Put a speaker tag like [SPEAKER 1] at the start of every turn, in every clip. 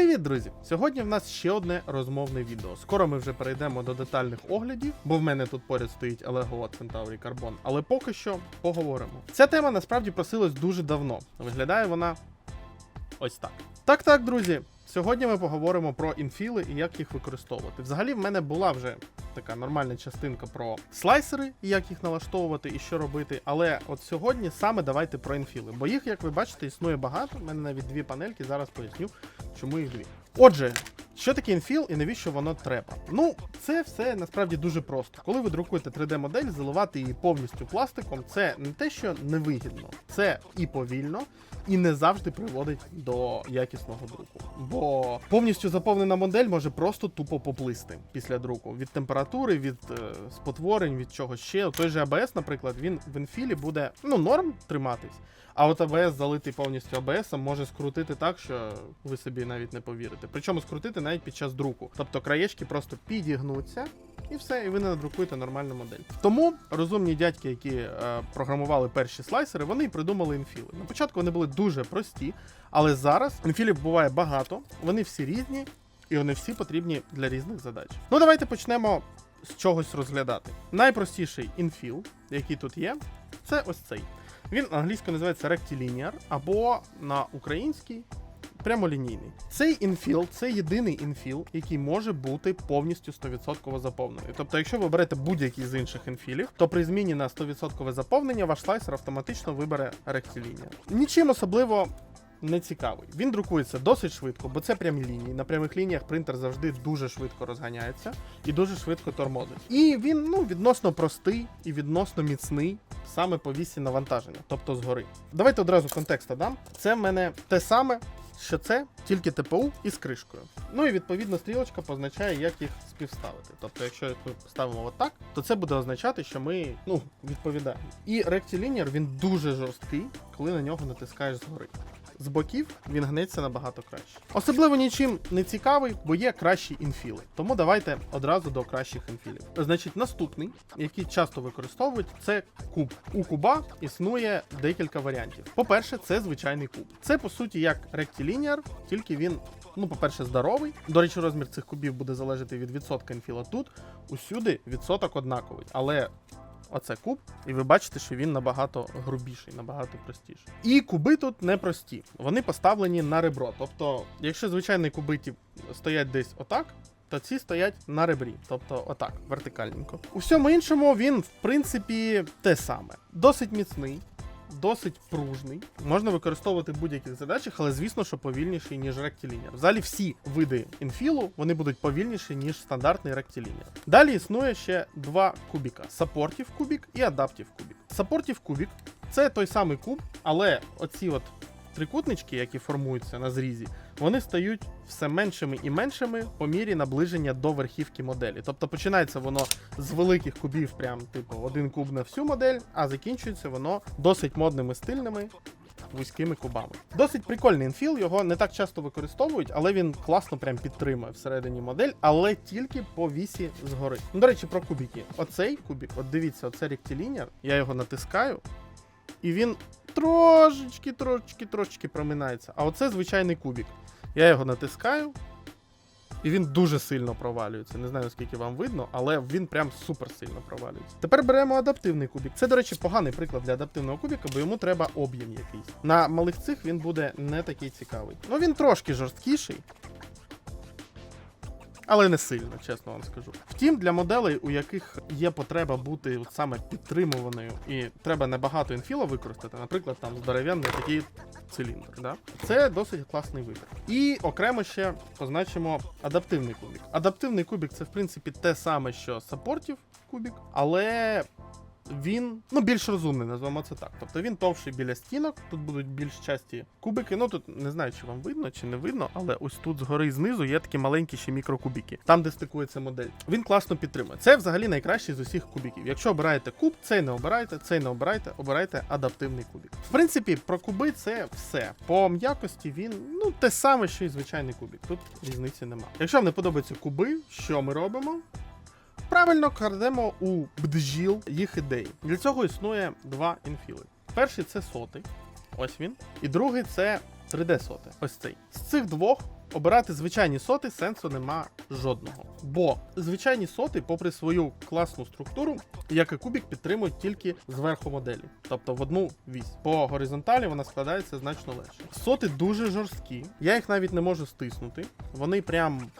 [SPEAKER 1] Привіт, друзі! Сьогодні в нас ще одне розмовне відео. Скоро ми вже перейдемо до детальних оглядів, бо в мене тут поряд стоїть Lego Centauri Carbon, але поки що поговоримо. Ця тема насправді просилась дуже давно. Виглядає вона ось так. Так, так, друзі. Сьогодні ми поговоримо про інфіли і як їх використовувати. Взагалі, в мене була вже така нормальна частинка про слайсери і як їх налаштовувати і що робити. Але от сьогодні саме давайте про інфіли. Бо їх, як ви бачите, існує багато. У мене навіть дві панельки. Зараз поясню, чому їх дві. Отже, що таке інфіл і навіщо воно треба? Ну, це все насправді дуже просто. Коли ви друкуєте 3D-модель, заливати її повністю пластиком, це не те, що невигідно, це і повільно, і не завжди приводить до якісного друку. Бо повністю заповнена модель може просто тупо поплисти після друку від температури, від е, спотворень, від чогось ще. Той же ABS, наприклад, він в інфілі буде ну норм триматись. А от АБС залитий повністю АБС може скрутити так, що ви собі навіть не повірите. Причому скрутити навіть під час друку. Тобто краєчки просто підігнуться. І все, і ви не надрукуєте нормальну модель. Тому розумні дядьки, які е, програмували перші слайсери, вони і придумали інфіли. На початку вони були дуже прості, але зараз інфілів буває багато, вони всі різні, і вони всі потрібні для різних задач. Ну давайте почнемо з чогось розглядати. Найпростіший інфіл, який тут є, це ось цей. Він англійською називається Rectilinear, або на українській прямолінійний. Цей інфіл це єдиний інфіл, який може бути повністю 100% заповнений. Тобто, якщо ви берете будь-який з інших інфілів, то при зміні на 100% заповнення ваш слайсер автоматично вибере Rectilinear. Нічим особливо. Не цікавий. Він друкується досить швидко, бо це прямі лінії. На прямих лініях принтер завжди дуже швидко розганяється і дуже швидко тормозить. І він ну відносно простий і відносно міцний саме по вісі навантаження, тобто згори. Давайте одразу контекст дам. Це в мене те саме, що це, тільки ТПУ із кришкою. Ну і відповідно стрілочка позначає, як їх співставити. Тобто, якщо ми ставимо отак, то це буде означати, що ми ну, відповідаємо. І Rectilinear він дуже жорсткий, коли на нього натискаєш згори. З боків він гнеться набагато краще. Особливо нічим не цікавий, бо є кращі інфіли. Тому давайте одразу до кращих інфілів. Значить, наступний, який часто використовують, це куб. У куба існує декілька варіантів. По-перше, це звичайний куб. Це по суті як Rectilinear, тільки він. Ну, по-перше, здоровий. До речі, розмір цих кубів буде залежати від відсотка інфіла. Тут усюди відсоток однаковий. Але Оце куб, і ви бачите, що він набагато грубіший, набагато простіший. І куби тут не прості. Вони поставлені на ребро. Тобто, якщо звичайні кубиті стоять десь отак, то ці стоять на ребрі, тобто отак, вертикальненько. У всьому іншому він, в принципі, те саме. Досить міцний. Досить пружний, можна використовувати в будь-яких задачах, але звісно, що повільніший, ніж Rectilinear. Взагалі всі види інфілу вони будуть повільніші, ніж стандартний Rectilinear. Далі існує ще два кубіка: саппортів кубік і адаптів кубік. Саппортів кубік це той самий куб, але оці от трикутнички, які формуються на зрізі, вони стають все меншими і меншими по мірі наближення до верхівки моделі. Тобто починається воно з великих кубів, прям типу один куб на всю модель, а закінчується воно досить модними стильними. Вузькими кубами. Досить прикольний інфіл, його не так часто використовують, але він класно прям підтримує всередині модель, але тільки по вісі згори. Ну, до речі, про кубики. Оцей кубик, от дивіться, оце Rectilinear, я його натискаю, і він трошечки, трошечки, трошечки проминається. А оце звичайний кубик. Я його натискаю, і він дуже сильно провалюється. Не знаю, наскільки вам видно, але він прям супер сильно провалюється. Тепер беремо адаптивний кубик. Це, до речі, поганий приклад для адаптивного кубіка, бо йому треба об'єм якийсь. На малих цих він буде не такий цікавий. Ну він трошки жорсткіший. Але не сильно, чесно вам скажу. Втім, для моделей, у яких є потреба бути от саме підтримуваною, і треба небагато інфіла використати, наприклад, там здоровенний такий циліндр. Да? Це досить класний вибір. І окремо ще позначимо адаптивний кубік. Адаптивний кубік це в принципі те саме, що саппортів кубік, але він ну більш розумний, назвемо це так. Тобто він товший біля стінок, тут будуть більш часті кубики. Ну тут не знаю, чи вам видно, чи не видно, але ось тут згори і знизу є такі маленькі ще мікрокубики, там де стикується модель. Він класно підтримує. Це взагалі найкращий з усіх кубиків. Якщо обираєте куб, цей не обирайте, цей не обирайте, обирайте адаптивний кубик. В принципі, про куби це все. По м'якості він ну те саме, що і звичайний кубик. Тут різниці нема. Якщо вам не подобаються куби, що ми робимо? Правильно крадемо у бджіл їх ідеї. Для цього існує два інфіли. Перший це сотий, ось він. І другий це 3D соти. Ось цей. З цих двох обирати звичайні соти сенсу нема жодного. Бо звичайні соти, попри свою класну структуру, як і кубік, підтримують тільки зверху моделі, тобто в одну вісь. По горизонталі вона складається значно легше. Соти дуже жорсткі, я їх навіть не можу стиснути. Вони прям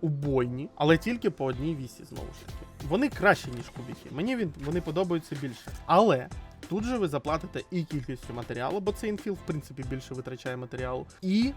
[SPEAKER 1] убойні, але тільки по одній вісі знову ж таки. Вони кращі, ніж кубіки. Мені він, вони подобаються більше. Але тут же ви заплатите і кількістю матеріалу, бо цей інфіл, в принципі, більше витрачає матеріалу, і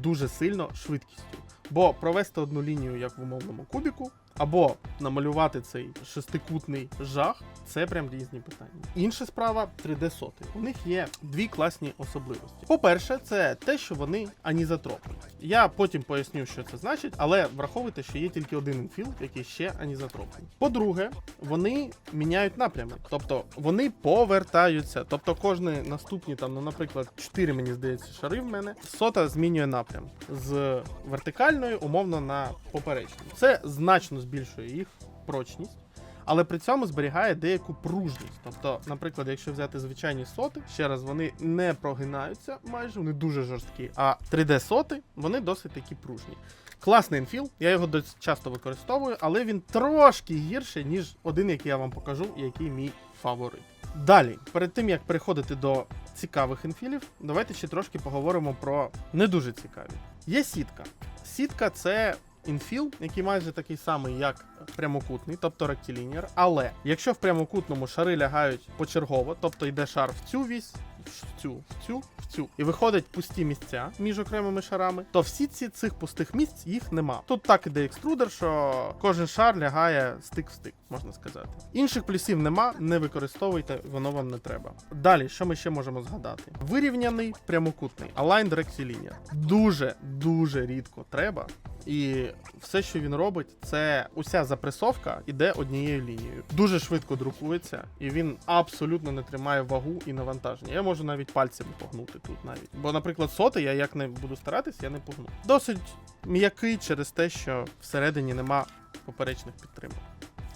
[SPEAKER 1] дуже сильно швидкістю. Бо провести одну лінію, як в умовному кубіку, або намалювати цей шестикутний жах, це прям різні питання. Інша справа 3D соти. У них є дві класні особливості. По-перше, це те, що вони анізотропні. Я потім поясню, що це значить, але враховуйте, що є тільки один інфіл, який ще анізотропний. По-друге, вони міняють напрями, тобто вони повертаються. Тобто кожні наступні, там, ну, наприклад, 4, мені здається, шари в мене, сота змінює напрям з вертикальної, умовно, на поперечну. Це значно збільшує їх прочність. Але при цьому зберігає деяку пружність. Тобто, наприклад, якщо взяти звичайні соти, ще раз вони не прогинаються майже, вони дуже жорсткі. А 3D соти вони досить такі пружні. Класний інфіл, я його досить часто використовую, але він трошки гірший, ніж один, який я вам покажу, який мій фаворит. Далі, перед тим як переходити до цікавих інфілів, давайте ще трошки поговоримо про не дуже цікаві. Є сітка. Сітка це інфіл, який майже такий самий, як прямокутний, тобто ректилінір. Але якщо в прямокутному шари лягають почергово, тобто йде шар в цю вісь, в цю, в цю, в цю, і виходять пусті місця між окремими шарами, то всі ці цих пустих місць їх нема. Тут так іде екструдер, що кожен шар лягає стик в стик, можна сказати. Інших плюсів нема, не використовуйте, воно вам не треба. Далі, що ми ще можемо згадати? Вирівняний прямокутний, aligned rectilinear. Дуже дуже рідко треба. І все, що він робить, це уся запресовка іде однією лінією. Дуже швидко друкується, і він абсолютно не тримає вагу і навантаження. Я можу навіть пальцями погнути тут навіть. Бо, наприклад, соти я як не буду старатись, я не погну. Досить м'який через те, що всередині нема поперечних підтримок.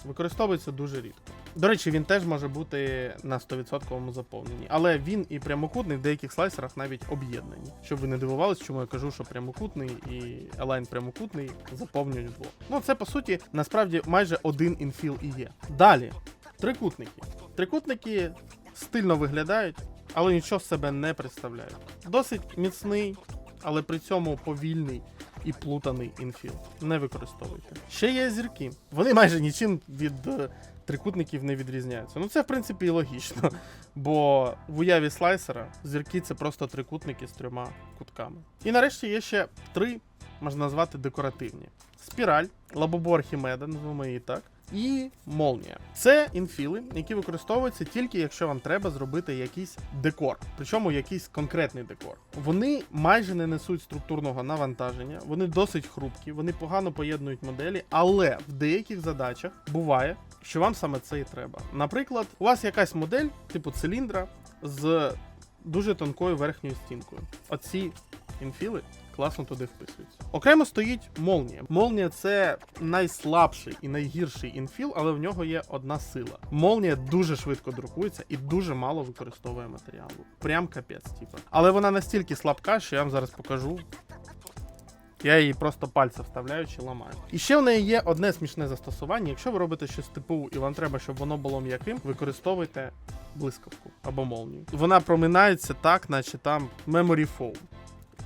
[SPEAKER 1] Використовується дуже рідко. До речі, він теж може бути на 100% заповненні, але він і прямокутний в деяких слайсерах навіть об'єднані. Щоб ви не дивувались, чому я кажу, що прямокутний і елайн прямокутний заповнюють вдвох. Ну це по суті насправді майже один інфіл і є. Далі, трикутники. Трикутники стильно виглядають, але нічого з себе не представляють. Досить міцний, але при цьому повільний і плутаний інфіл. Не використовуйте. Ще є зірки. Вони майже нічим від е, трикутників не відрізняються. Ну це в принципі і логічно. Бо в уяві слайсера зірки це просто трикутники з трьома кутками. І нарешті є ще три, можна назвати декоративні: спіраль, лабобо Архімеда, назвемо її так. І молнія. Це інфіли, які використовуються тільки якщо вам треба зробити якийсь декор, причому якийсь конкретний декор. Вони майже не несуть структурного навантаження, вони досить хрупкі, вони погано поєднують моделі, але в деяких задачах буває, що вам саме це і треба. Наприклад, у вас якась модель, типу циліндра, з дуже тонкою верхньою стінкою. Оці інфіли класно туди вписуються. Окремо стоїть молнія. Молнія це найслабший і найгірший інфіл, але в нього є одна сила. Молнія дуже швидко друкується і дуже мало використовує матеріалу. Прям капець, типу. Але вона настільки слабка, що я вам зараз покажу. Я її просто пальцем вставляю чи ламаю. І ще в неї є одне смішне застосування. Якщо ви робите щось типову і вам треба, щоб воно було м'яким, використовуйте блискавку або молнію. Вона проминається так, наче там memory foam.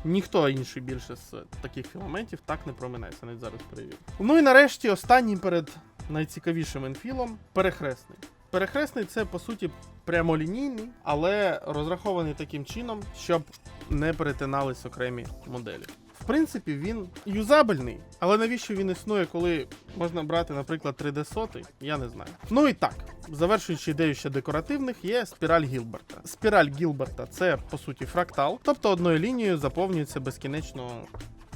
[SPEAKER 1] Ніхто інший більше з таких філаментів так не проминається, навіть зараз перевірю. Ну і нарешті останній перед найцікавішим інфілом перехресний. Перехресний це по суті прямолінійний, але розрахований таким чином, щоб не перетинались окремі моделі. В принципі, він юзабельний, але навіщо він існує, коли можна брати, наприклад, 3D соти, я не знаю. Ну і так, завершуючи ідею ще декоративних, є спіраль Гілберта. Спіраль Гілберта це по суті фрактал, тобто одною лінією заповнюється безкінечно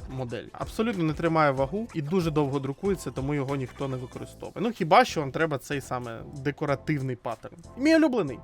[SPEAKER 1] модель. Абсолютно не тримає вагу і дуже довго друкується, тому його ніхто не використовує. Ну хіба що вам треба цей саме декоративний паттерн. Мій улюблений.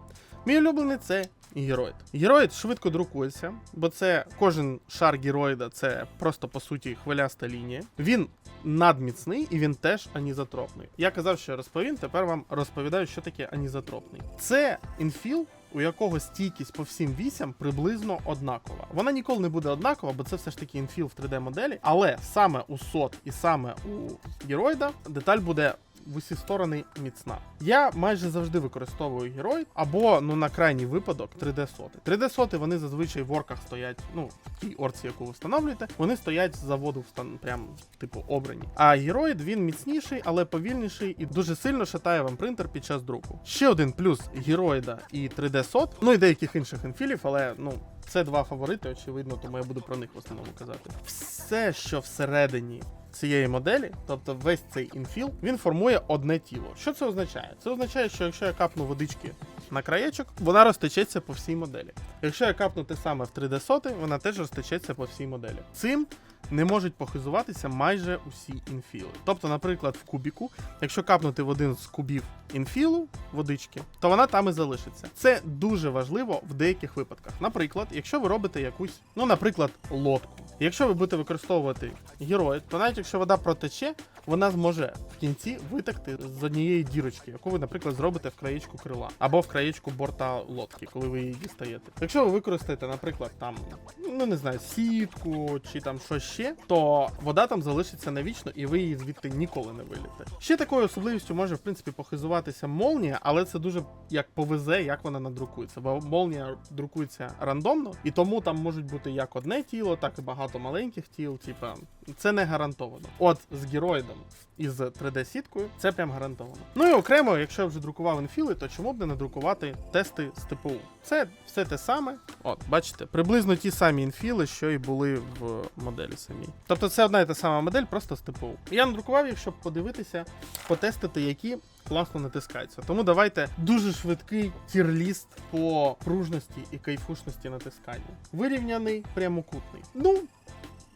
[SPEAKER 1] Мій улюблений це героїд. Героїд швидко друкується, бо це кожен шар героїда це просто по суті хвиляста лінія. Він надміцний і він теж анізотропний. Я казав, що розповім, тепер вам розповідаю, що таке анізотропний. Це інфіл, у якого стійкість по всім вісям приблизно однакова. Вона ніколи не буде однакова, бо це все ж таки інфіл в 3D моделі. Але саме у сот і саме у героїда деталь буде в усі сторони міцна. Я майже завжди використовую герой або ну на крайній випадок 3D соти. 3D соти вони зазвичай в орках стоять. Ну в тій орці, яку ви встановлюєте, вони стоять з заводу встан... прям типу обрані. А героїд він міцніший, але повільніший і дуже сильно шатає вам принтер під час друку. Ще один плюс героїда і 3D сот, ну і деяких інших інфілів, але ну. Це два фаворити, очевидно, тому я буду про них в основному казати. Все, що всередині цієї моделі, тобто весь цей інфіл, він формує одне тіло. Що це означає? Це означає, що якщо я капну водички на краєчок, вона розтечеться по всій моделі. Якщо я капну те саме в 3D соти, вона теж розтечеться по всій моделі. Цим не можуть похизуватися майже усі інфіли. Тобто, наприклад, в кубіку, якщо капнути в один з кубів інфілу водички, то вона там і залишиться. Це дуже важливо в деяких випадках. Наприклад, якщо ви робите якусь, ну, наприклад, лодку. Якщо ви будете використовувати героїд, то навіть якщо вода протече, вона зможе в кінці витекти з однієї дірочки, яку ви, наприклад, зробите в краєчку крила або в краєчку борта лодки, коли ви її дістаєте. Якщо ви використаєте, наприклад, там, ну не знаю, сітку чи там щось ще, то вода там залишиться навічно, і ви її звідти ніколи не виліте. Ще такою особливістю може в принципі похизуватися молнія, але це дуже як повезе, як вона надрукується. Бо молнія друкується рандомно, і тому там можуть бути як одне тіло, так і багато маленьких тіл. Типа це не гарантовано. От з героїдом і з 3D-сіткою це прям гарантовано. Ну і окремо, якщо я вже друкував інфіли, то чому б не надрукувати тести з ТПУ? Це все те саме. От, бачите, приблизно ті самі інфіли, що і були в моделі самій. Тобто це одна і та сама модель, просто з ТПУ. Я надрукував їх, щоб подивитися, потестити, які класно натискаються. Тому давайте дуже швидкий тір-ліст по пружності і кайфушності натискання. Вирівняний прямокутний. Ну,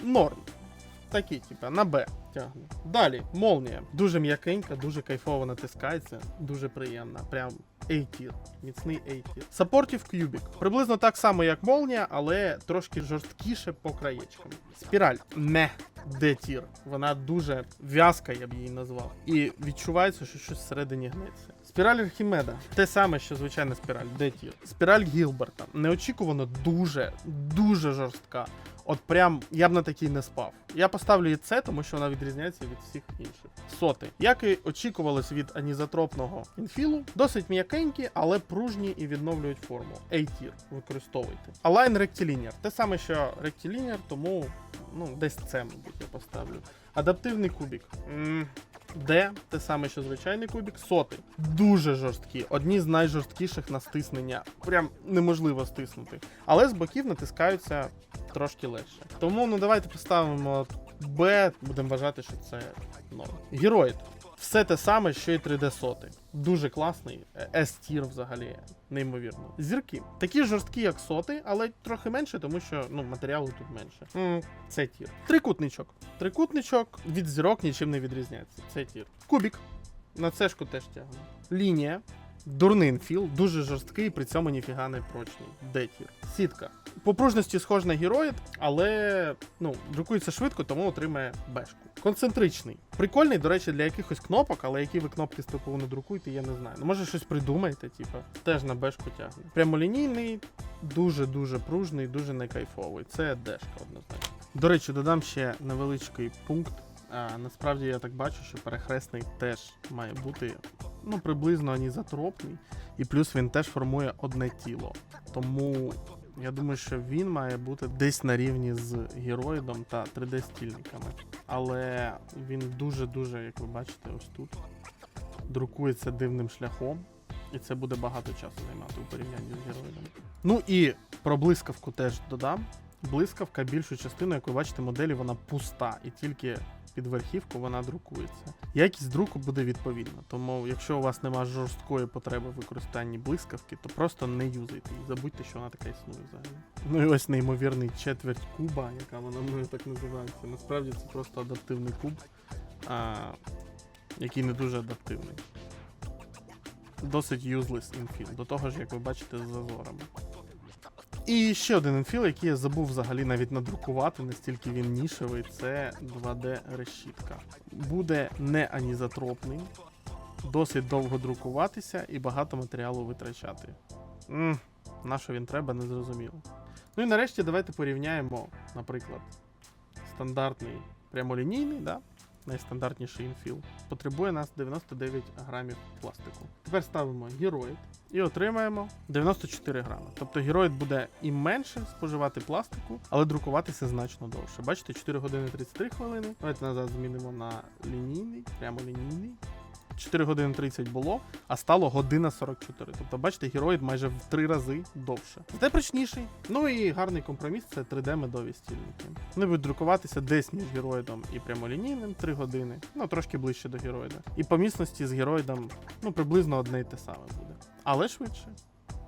[SPEAKER 1] норм. Такі, типа, на Б тягне. Далі, молнія. Дуже м'якенька, дуже кайфово натискається, дуже приємна. Прям A-тір. Міцний A-тір. Саппортів кюбік. Приблизно так само, як молнія, але трошки жорсткіше по краєчкам. Спіраль не D-тір. Вона дуже в'язка, я б її назвав. І відчувається, що щось всередині гнеться. Спіраль Архімеда. Те саме, що звичайна спіраль, D-тір. Спіраль Гілберта. Неочікувано дуже, дуже жорстка. От прям я б на такій не спав. Я поставлю їй це, тому що вона відрізняється від всіх інших. Соти. Як і очікувалось від анізотропного інфілу, досить м'якенькі, але пружні і відновлюють форму. A-тір використовуйте. Align Rectilinear. Те саме, що Rectilinear, тому ну, десь це, мабуть, я поставлю. Адаптивний кубік. М, Д, те саме, що звичайний кубік, соти. Дуже жорсткі. Одні з найжорсткіших на стиснення. Прям неможливо стиснути. Але з боків натискаються трошки легше. Тому ну давайте поставимо Б, будемо вважати, що це норм. Героїд. Все те саме, що і 3D соти. Дуже класний. S-тір взагалі, неймовірно. Зірки. Такі жорсткі, як соти, але трохи менше, тому що ну, матеріалу тут менше. М, Це тір. Трикутничок. Трикутничок від зірок нічим не відрізняється. Це тір. Кубік. На цешку теж тягне. Лінія. Дурний інфіл, дуже жорсткий, при цьому ніфіга не прочний. Детір. Сітка. По пружності схож на героїд, але ну, друкується швидко, тому отримає бешку. Концентричний. Прикольний, до речі, для якихось кнопок, але які ви кнопки з ТПУ не друкуєте, я не знаю. Ну, може щось придумаєте, типу, теж на бешку тягне. Прямолінійний, дуже-дуже пружний, дуже некайфовий. Це дешка однозначно. До речі, додам ще невеличкий пункт. А, насправді я так бачу, що перехресний теж має бути ну, приблизно анізотропний, і плюс він теж формує одне тіло. Тому я думаю, що він має бути десь на рівні з героїдом та 3D-стільниками. Але він дуже-дуже, як ви бачите, ось тут друкується дивним шляхом, і це буде багато часу займати у порівнянні з героїдом. Ну і про блискавку теж додам. Блискавка більшу частину, як ви бачите, моделі вона пуста, і тільки під верхівку вона друкується. Якість друку буде відповідна. Тому, якщо у вас немає жорсткої потреби в використанні блискавки, то просто не юзайте її. Забудьте, що вона така існує взагалі. Ну і ось неймовірний четверть куба, яка вона мною так називається. Насправді це просто адаптивний куб, а, який не дуже адаптивний. Досить useless інфіл. До того ж, як ви бачите, з зазорами. І ще один інфіл, який я забув взагалі навіть надрукувати, настільки він нішевий, це 2D решітка. Буде не анізотропний, досить довго друкуватися і багато матеріалу витрачати. М, на що він треба, не зрозуміло. Ну і нарешті давайте порівняємо, наприклад, стандартний прямолінійний, да? Найстандартніший інфіл. Потребує нас 99 грамів пластику. Тепер ставимо героїд і отримаємо 94 грами. Тобто героїд буде і менше споживати пластику, але друкуватися значно довше. Бачите, 4 години 33 хвилини. Давайте назад змінимо на лінійний, прямо лінійний. 4 години 30 було, а стало година 44. Тобто, бачите, героїд майже в 3 рази довше. Зате прочніший. Ну і гарний компроміс це 3D медові стільники. Вони будуть друкуватися десь між героїдом і прямолінійним 3 години, ну трошки ближче до героїда. І по міцності з героїдом ну, приблизно одне й те саме буде. Але швидше.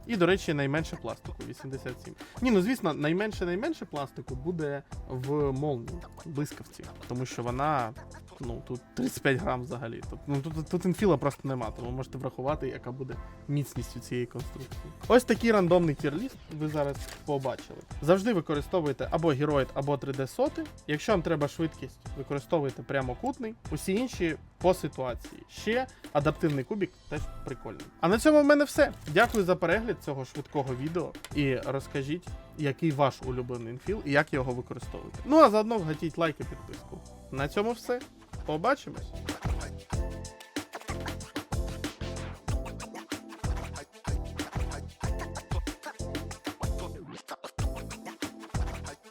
[SPEAKER 1] І, до речі, найменше пластику 87. Ні, ну звісно, найменше найменше пластику буде в молнії, блискавці, тому що вона ну тут 35 грам взагалі. Тобто, ну тут, тут інфіла просто нема, тому можете врахувати, яка буде міцність у цієї конструкції. Ось такий рандомний тірліст ви зараз побачили. Завжди використовуйте або героїд, або 3D соти. Якщо вам треба швидкість, використовуйте прямокутний. Усі інші по ситуації. Ще адаптивний кубік теж прикольний. А на цьому в мене все. Дякую за перегляд цього швидкого відео. І розкажіть, який ваш улюблений інфіл і як його використовувати. Ну а заодно вгатіть лайк і підписку. На цьому все. Побачимось!